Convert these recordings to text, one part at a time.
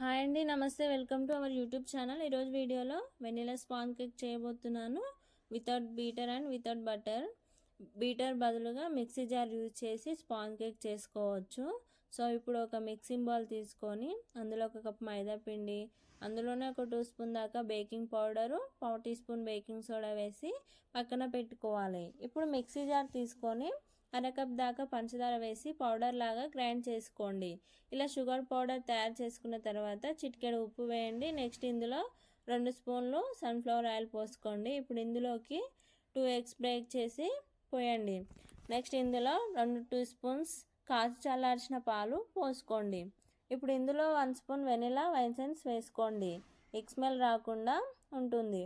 Hi అండి నమస్తే. Welcome to our YouTube channel. ఈరోజు వీడియోలో వెనీలా స్పాన్ కేక్ చేయబోతున్నాను. Without beater and without butter. Beater బదులుగా మిక్సీ జార్ యూజ్ చేసి స్పాన్ కేక్ చేసుకోవచ్చు. సో ఇప్పుడు ఒక మిక్సింగ్ బౌల్ తీసుకొని అందులో ఒక కప్ మైదా పిండి అందులోనే ఒక టూ స్పూన్ దాకా బేకింగ్ పౌడరు పావు టీ స్పూన్ బేకింగ్ సోడా వేసి పక్కన పెట్టుకోవాలి. ఇప్పుడు మిక్సీ జార్ తీసుకొని అరకప్ దాకా పంచదార వేసి పౌడర్ లాగా గ్రైండ్ చేసుకోండి. ఇలా షుగర్ పౌడర్ తయారు చేసుకున్న తర్వాత చిటికెడు ఉప్పు వేయండి. నెక్స్ట్ ఇందులో రెండు స్పూన్లు సన్ఫ్లవర్ ఆయిల్ పోసుకోండి. ఇప్పుడు ఇందులోకి టూ ఎగ్స్ బ్రేక్ చేసి పోయండి. నెక్స్ట్ ఇందులో రెండు టూ స్పూన్స్ కాచు చల్లార్చిన పాలు పోసుకోండి. ఇప్పుడు ఇందులో వన్ స్పూన్ వెనిలా వైన్సెన్స్ వేసుకోండి. ఎగ్ స్మెల్ రాకుండా ఉంటుంది.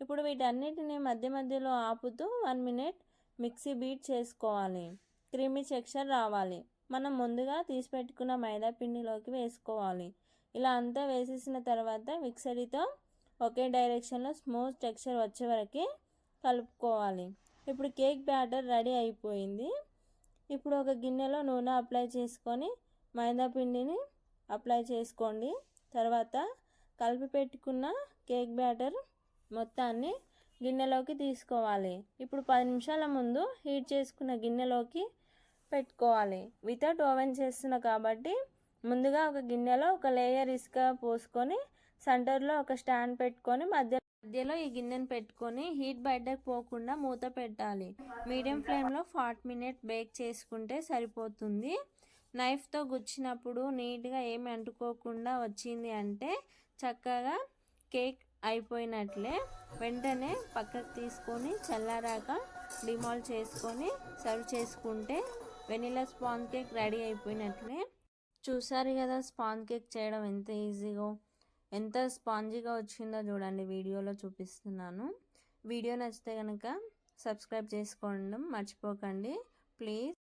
ఇప్పుడు వీటన్నిటిని మధ్య మధ్యలో ఆపుతూ వన్ మినిట్ మిక్సీ బీట్ చేసుకోవాలి. క్రీమీ టెక్స్చర్ రావాలి. మనం ముందుగా తీసి పెట్టుకున్న మైదా పిండిలోకి వేసుకోవాలి. ఇలా అంతా వేసేసిన తర్వాత మిక్సరీతో ఒకే డైరెక్షన్లో స్మూత్ టెక్స్చర్ వచ్చే వరకు కలుపుకోవాలి. ఇప్పుడు కేక్ బ్యాటర్ రెడీ అయిపోయింది. ఇప్పుడు ఒక గిన్నెలో నూనె అప్లై చేసుకొని మైదా పిండిని అప్లై చేసుకోండి. తర్వాత కలిపి పెట్టుకున్న కేక్ బ్యాటర్ మొత్తాన్ని గిన్నెలోకి తీసుకోవాలి. ఇప్పుడు పది నిమిషాల ముందు హీట్ చేసుకున్న గిన్నెలోకి పెట్టుకోవాలి. వితౌట్ ఓవెన్ చేస్తున్నా కాబట్టి ముందుగా ఒక గిన్నెలో ఒక లేయర్ ఇసుక పోసుకొని సెంటర్లో ఒక స్టాండ్ పెట్టుకొని మధ్య మధ్యలో ఈ గిన్నెను పెట్టుకొని హీట్ బయటకు పోకుండా మూత పెట్టాలి. మీడియం ఫ్లేమ్లో ఫార్టీ మినిట్ బేక్ చేసుకుంటే సరిపోతుంది. నైఫ్తో గుచ్చినప్పుడు నీట్గా ఏమి అంటుకోకుండా వచ్చింది అంటే చక్కగా కేక్ అయిపోయినట్లే వెంటనే పక్కకు తీసుకొని చల్లారాక డిమాల్ చేసుకొని సర్వ్ చేసుకుంటే వెనిలా స్పాంజ్ కేక్ రెడీ అయిపోయినట్లే. చూసారు కదా స్పాంజ్ కేక్ చేయడం ఎంత ఈజీగా? ఎంత స్పాంజీగా వచ్చిందో చూడండి వీడియోలో చూపిస్తున్నాను. వీడియో నచ్చితే కనుక సబ్స్క్రైబ్ చేసుకోవడం మర్చిపోకండి. ప్లీజ్.